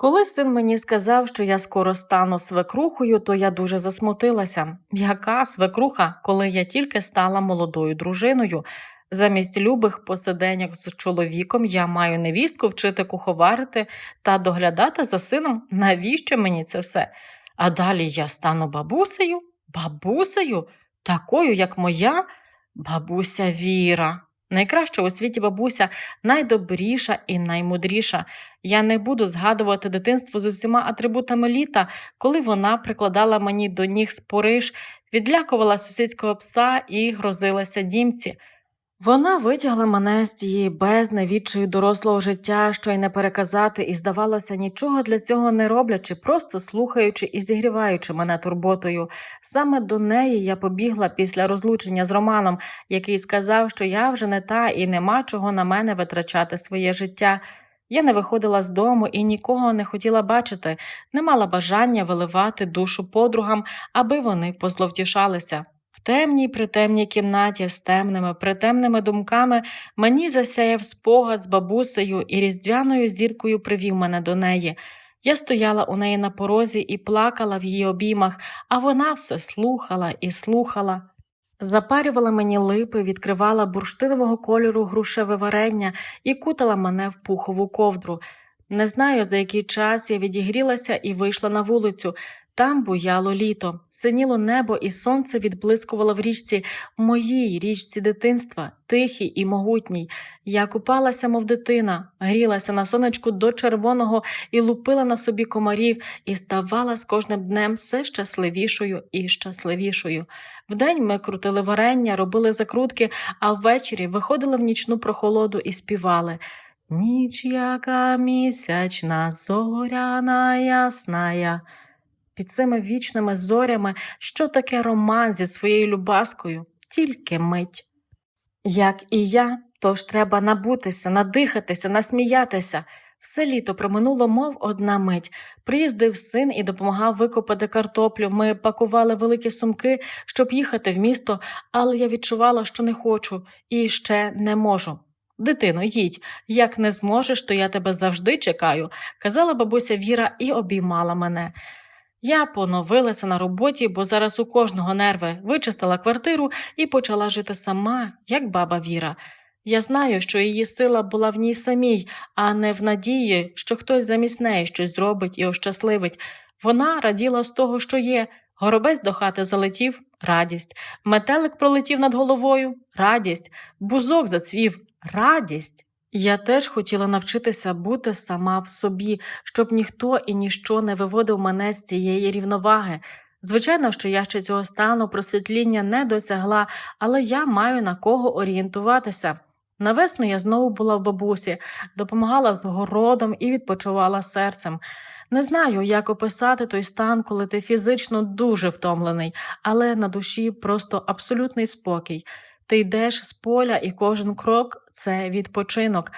Коли син мені сказав, що я скоро стану свекрухою, то я дуже засмутилася. Яка свекруха, коли я тільки стала молодою дружиною? Замість любих посиденьок з чоловіком я маю невістку вчити куховарити та доглядати за сином. Навіщо мені це все? А далі я стану бабусею? Бабусею? Такою, як моя? Бабуся Віра. Найкраща у світі бабуся, найдобріша і наймудріша. Я не буду згадувати дитинство з усіма атрибутами літа, коли вона прикладала мені до ніг спориш, відлякувала сусідського пса і грозилася дімці. Вона витягла мене з тієї бездни відчаю дорослого життя, що й не переказати, і, здавалося, нічого для цього не роблячи, просто слухаючи і зігріваючи мене турботою. Саме до неї я побігла після розлучення з Романом, який сказав, що я вже не та і нема чого на мене витрачати своє життя. Я не виходила з дому і нікого не хотіла бачити, не мала бажання виливати душу подругам, аби вони позловтішалися. В темній притемній кімнаті з темними притемними думками мені засяяв спогад з бабусею і різдвяною зіркою привів мене до неї. Я стояла у неї на порозі і плакала в її обіймах, а вона все слухала і слухала. Запарювала мені липи, відкривала бурштинового кольору грушеве варення і кутала мене в пухову ковдру. Не знаю, за який час я відігрілася і вийшла на вулицю. Там буяло літо, синіло небо, і сонце відблискувало в річці, моїй річці дитинства, тихій і могутній. Я купалася, мов дитина, грілася на сонечку до червоного і лупила на собі комарів, і ставала з кожним днем все щасливішою і щасливішою. Вдень ми крутили варення, робили закрутки, а ввечері виходили в нічну прохолоду і співали. Ніч яка місячна, зоряна ясная. Під цими вічними зорями, що таке роман зі своєю любаскою, тільки мить. Як і я, тож треба набутися, надихатися, насміятися. Все літо проминуло, мов одна мить. Приїздив син і допомагав викопати картоплю. Ми пакували великі сумки, щоб їхати в місто, але я відчувала, що не хочу і ще не можу. Дитино, їдь, як не зможеш, то я тебе завжди чекаю, казала бабуся Віра і обіймала мене. Я поновилася на роботі, бо зараз у кожного нерви вичистила квартиру і почала жити сама, як баба Віра. Я знаю, що її сила була в ній самій, а не в надії, що хтось замість неї щось зробить і ощасливить. Вона раділа з того, що є. Горобець до хати залетів радість, метелик пролетів над головою радість, бузок зацвів радість. Я теж хотіла навчитися бути сама в собі, щоб ніхто і ніщо не виводив мене з цієї рівноваги. Звичайно, що я ще цього стану просвітління не досягла, але я маю на кого орієнтуватися. Навесну я знову була в бабусі, допомагала з городом і відпочивала серцем. Не знаю, як описати той стан, коли ти фізично дуже втомлений, але на душі просто абсолютний спокій. Ти йдеш з поля, і кожен крок це відпочинок.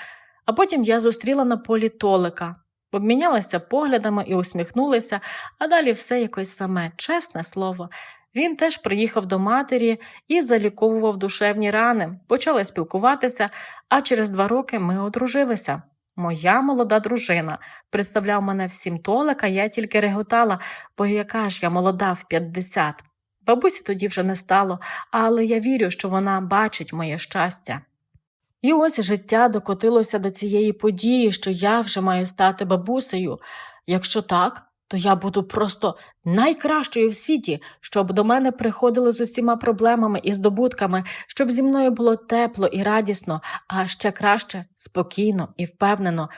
А потім я зустріла на полі Толика, обмінялася поглядами і усміхнулися, а далі все якось саме, чесне слово. Він теж приїхав до матері і заліковував душевні рани, почали спілкуватися, а через два роки ми одружилися. Моя молода дружина представляв мене всім Толика, я тільки реготала, бо яка ж я молода в 50. Бабусі тоді вже не стало, але я вірю, що вона бачить моє щастя. І ось життя докотилося до цієї події, що я вже маю стати бабусею. Якщо так, то я буду просто найкращою в світі, щоб до мене приходили з усіма проблемами і здобутками, щоб зі мною було тепло і радісно, а ще краще, спокійно і впевнено.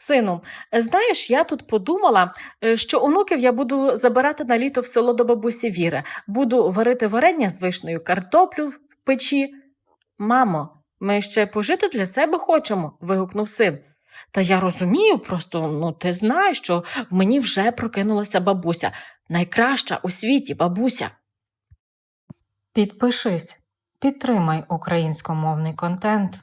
Сину, знаєш, я тут подумала, е, що онуків я буду забирати на літо в село до бабусі Віри, буду варити варення з вишнею картоплю в печі. Мамо, ми ще пожити для себе хочемо. вигукнув син. Та я розумію, просто ну ти знаєш, що в мені вже прокинулася бабуся, найкраща у світі бабуся. Підпишись, підтримай українськомовний контент.